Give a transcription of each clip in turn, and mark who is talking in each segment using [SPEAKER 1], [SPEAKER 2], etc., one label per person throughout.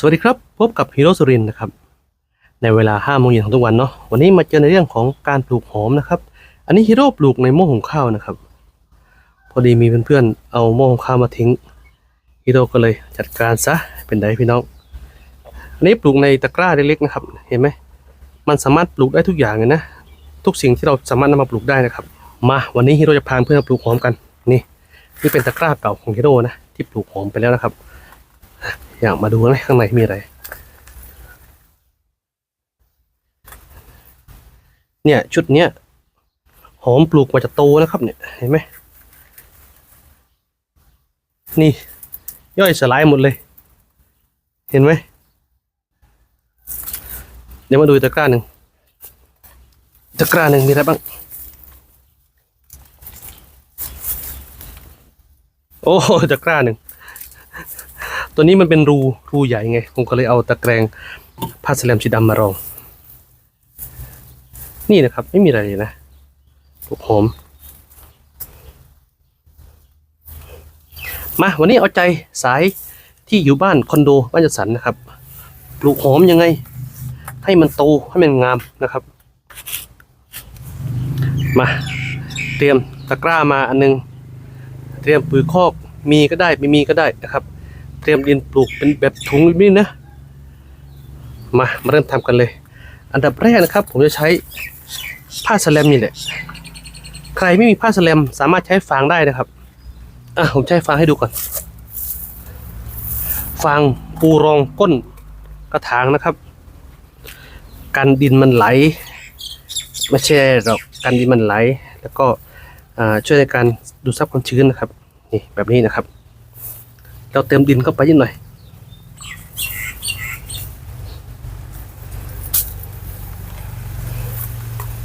[SPEAKER 1] สวัสดีครับ พบกับฮีโร่สุรินนะครับ ในเวลา5โมงเย็นของทุกวันเนาะวันนี้มาเจอในเรื่องของการปลูกหอมนะครับ อันนี้ฮีโร่ปลูกในหม้อหุงข้าวนะครับ พอดีมีเพื่อนๆเอาหม้อหุงข้าวมาทิ้งฮีโร่ก็เลยจัดการซะเป็นไดพี่น้องอันนี้ปลูกในตะกร้าเล็กๆนะครับ เห็นไหมมันสามารถปลูกได้ทุกอย่างเลยนะทุกสิ่งที่เราสามารถนำมาปลูกได้นะครับ มาวันนี้ฮีโร่จะพาเพื่อนๆมาปลูกหอมกันนี่นี่เป็นตะกร้าเก่าของฮีโร่นะที่ปลูกหอมไปแล้วนะครับ อยากมาดูนะข้างในมีอะไร เนี่ยชุดเนี้ยหอมปลูกมาจากโตนะครับเนี่ยเห็นไหมนี่ ย่อยสลายหมดเลย เห็นไหมเดี๋ยวมาดูตะกร้าหนึ่งตะกร้าหนึ่งมีอะไรบ้าง โอ้ตะกร้าหนึ่ง ตัวนี้มันเป็นรูรูใหญ่ไง ผมก็เลยเอาตะแกรงผ้าสแลมสีดำมารอง นี่นะครับ ไม่มีอะไรเลยนะปลูกหอมมาวันนี้เอาใจสายที่อยู่บ้านคอนโดบ้านจัดสรรนะครับ ปลูกหอมยังไง ให้มันโตให้มันงามนะครับ มา เตรียมตะกร้ามาอันนึง เตรียมปุ๋ยคอกมีก็ได้ไม่มีก็ได้นะครับ เตรียมดินปลูกเป็นแบบถุงแบบนี้นะมามาเริ่มทำกันเลย อันดับแรกนะครับ ผมจะใช้ผ้าสแลมนี่แหละใครไม่มีผ้าสแลมสามารถใช้ฟางได้นะครับอะผมใช้ฟางให้ดูก่อน ฟางปูรองก้นกระถางนะครับ กันดินมันไหล ไม่ใช่หรอกกันดินมันไหล แล้วก็ช่วยในการดูดซับความชื้นนะครับ นี่แบบนี้นะครับ เราเติมดินเข้าไปนิดหน่อย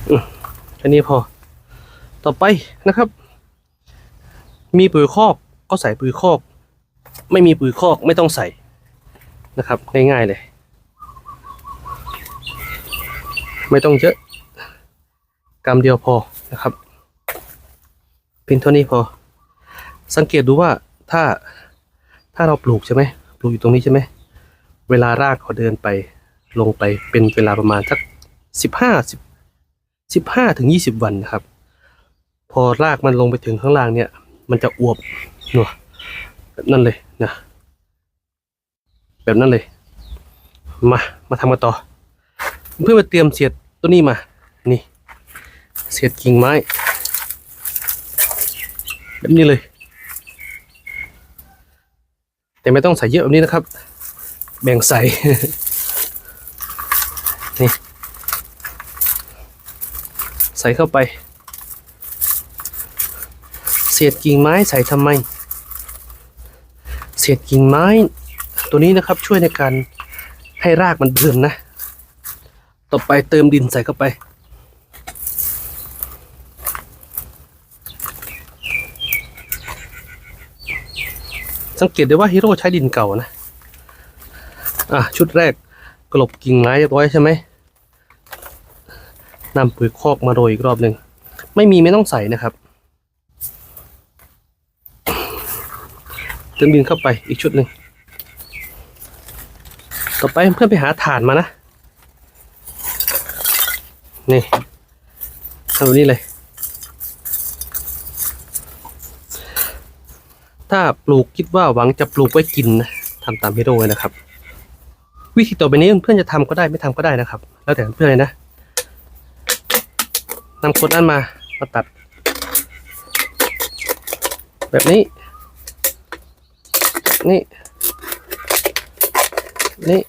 [SPEAKER 1] อืมแค่นี้พอ ต่อไปนะครับ มีปุ๋ยคอกก็ใส่ปุ๋ยคอก ไม่มีปุ๋ยคอกไม่ต้องใส่นะครับ ง่ายๆเลย ไม่ต้องเยอะกำเดียวพอนะครับเพียงเท่านี้พอ สังเกตดูว่าถ้า ถ้าเราปลูกใช่ไหมปลูกอยู่ตรงนี้ใช่ไหมเวลารากเขาเดินไปลงไปเป็นเวลาประมาณสักสิบห้าสิบสิบห้าถึงยี่สิบวันนะครับ พอรากมันลงไปถึงข้างล่างเนี่ย มันจะอวบเนาะแบบนั้นเลยนะแบบนั้นเลย มา มาทำกันต่อ เพื่อมาเตรียมเสียดตัวนี้มา นี่เสียดกิ่งไม้ แบบนี้เลย แต่ไม่ต้องใส่เยอะแบบนี้นะครับ แบ่งใส่ นี่ ใส่เข้าไป เศษกิ่งไม้ใส่ทำไม เศษกิ่งไม้ ตัวนี้นะครับช่วยในการให้รากมันเดินนะ ต่อไปเติมดินใส่เข้าไป สังเกตได้ว่าฮีโร่ใช้ดินเก่านะ อะ ชุดแรกกลบกิ่งไม้เรียบร้อยใช่ไหมนำปุ๋ยคอกมาโรยอีกรอบหนึ่ง ไม่มีไม่ต้องใส่นะครับเติมดินเข้าไปอีกชุดหนึ่ง ต่อไปเพื่อนไปหาถ่านมานะ นี่ทำแบบนี้เลย ถ้าปลูกคิดว่าหวังจะปลูกไว้กินนะทำตามฮีโร่เลยนะครับ วิธีต่อไปนี้เพื่อนจะทำก็ได้ไม่ทำก็ได้นะครับ แล้วแต่เพื่อนเลยนะนำโคนนั้นมามาตัด แบบนี้ นี่ นี่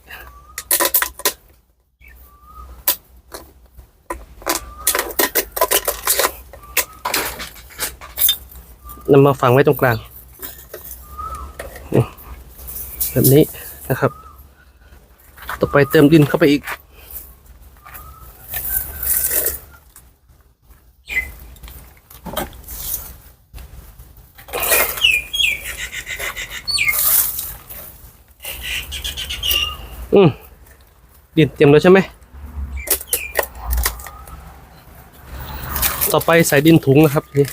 [SPEAKER 1] นำมาฝังไว้ตรงกลาง แบบนี้นะครับ ต่อไปเติมดินเข้าไปอีก อืมดินเตรียมแล้วใช่ไหม ต่อไปใส่ดินถุงนะครับนี่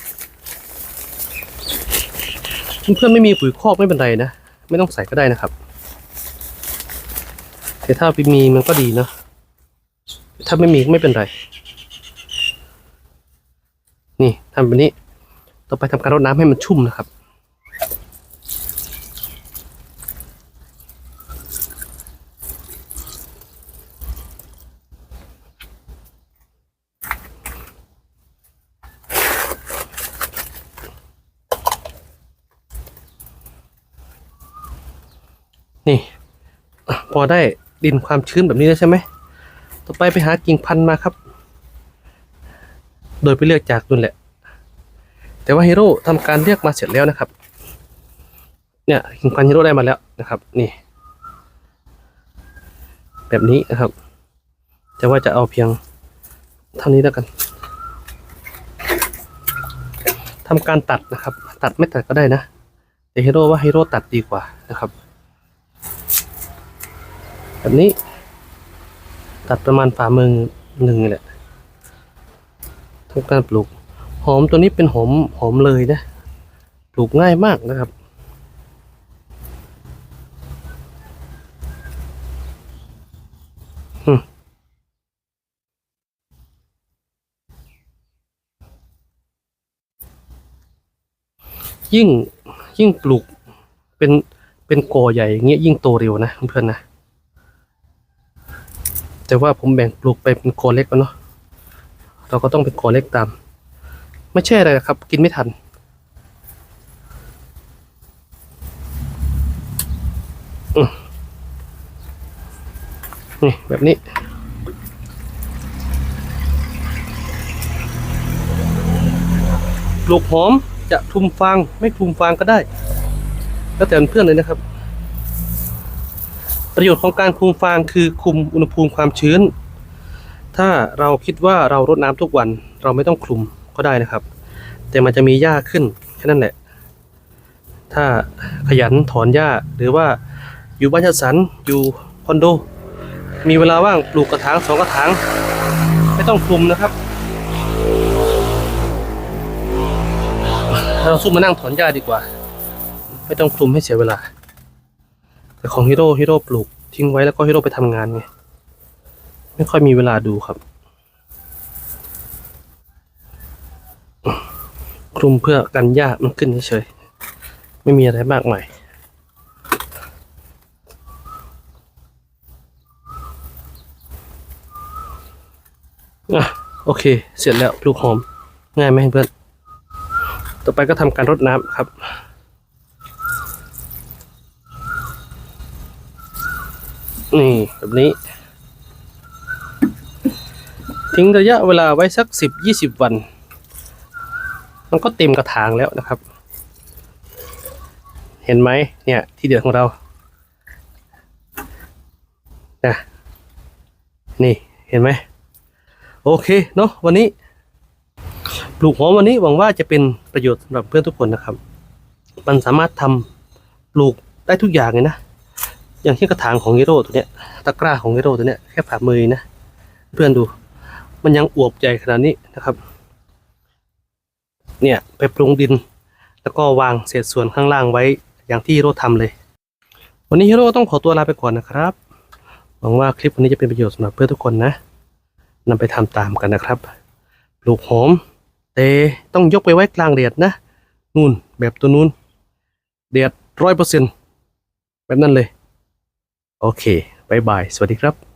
[SPEAKER 1] เพื่อนๆไม่มีปุ๋ยคอกไม่เป็นไรนะ ไม่ต้องใส่ก็ได้นะครับ แต่ถ้ามีมันก็ดีเนาะถ้าไม่มีก็ไม่เป็นไร นี่ทำแบบนี้ ต่อไปทำการรดน้ำให้มันชุ่มนะครับ พอได้ดินความชื้นแบบนี้แล้วใช่ไหม ต่อไปไปหากิ่งพันธุ์มาครับ โดยไปเลือกจากนู่นแหละ แต่ว่าฮีโร่ทำการเลือกมาเสร็จแล้วนะครับ เนี่ยกิ่งพันธุ์ฮีโร่ได้มาแล้วนะครับ นี่ แบบนี้นะครับ แต่ว่าจะเอาเพียงเท่านี้แล้วกันทำการตัดนะครับ ตัดไม่ตัดก็ได้นะแต่ฮีโร่ว่าฮีโร่ตัดดีกว่านะครับ แบบนี้ ตัดประมาณฝ่ามือหนึ่งแหละทำการปลูก หอมตัวนี้เป็นหอมหอมเลยนะ ปลูกง่ายมากนะครับยิ่งยิ่งปลูกเป็นเป็นกอใหญ่อย่างเงี้ยยิ่งโตเร็วนะเพื่อนๆนะ แต่ว่าผมแบ่งปลูกไปเป็นกอเล็กแล้วเนาะเราก็ต้องเป็นกอเล็กตาม ไม่ใช่อะไรครับ กินไม่ทัน นี่แบบนี้ปลูกหอมจะคลุมฟางไม่คลุมฟางก็ได้ แล้วแต่เพื่อนเลยนะครับ ประโยชน์ของการคุมฟางคือคุมอุณหภูมิความชื้น ถ้าเราคิดว่าเรารดน้ำทุกวัน เราไม่ต้องคลุมก็ได้นะครับ แต่มันจะมีหญ้าขึ้นแค่นั้นแหละ ถ้าขยันถอนหญ้าหรือว่าอยู่บ้านจัดสรรอยู่คอนโด มีเวลาว่างปลูกกระถางสองกระถางไม่ต้องคลุมนะครับเราสู้มานั่งถอนหญ้าดีกว่า ไม่ต้องคลุมให้เสียเวลา แต่ของฮีโร่ฮีโร่ปลูกทิ้งไว้แล้วก็ฮีโร่ไปทำงานไง ไม่ค่อยมีเวลาดูครับ คลุมเพื่อกันหญ้ามันขึ้นเฉยๆไม่มีอะไรมากมายอะโอเค เสร็จแล้วปลูกหอม ง่ายไหมเพื่อน ต่อไปก็ทำการรดน้ำครับ นี่แบบนี้ ทิ้งระยะเวลาไว้สักสิบยี่สิบวัน มันก็เต็มกระถางแล้วนะครับ เห็นไหมเนี่ยที่เดือดของเรานะนี่เห็นไหมโอเคเนาะวันนี้ปลูกหอมวันนี้หวังว่าจะเป็นประโยชน์สำหรับเพื่อนทุกคนนะครับ มันสามารถทำปลูกได้ทุกอย่างเลยนะ อย่างที่กระถางของฮีโร่ตัวเนี้ยตะกร้าของฮีโร่ตัวเนี้ยแค่ฝ่ามือนะเพื่อนดูมันยังอวบใหญ่ขนาดนี้นะครับ เนี่ยไปปรุงดิน แล้วก็วางเศษส่วนข้างล่างไว้อย่างที่ฮีโร่ทำเลย วันนี้ฮีโร่ต้องขอตัวลาไปก่อนนะครับ หวังว่าคลิปวันนี้จะเป็นประโยชน์สำหรับเพื่อนทุกคนนะนำไปทำตามกันนะครับปลูกหอมแต่ต้องยกไปไว้กลางแดดนะนู่นแบบตัวนู้นแดดร้อยเปอร์เซ็นแบบนั้นเลย โอเคบายบาย สวัสดีครับ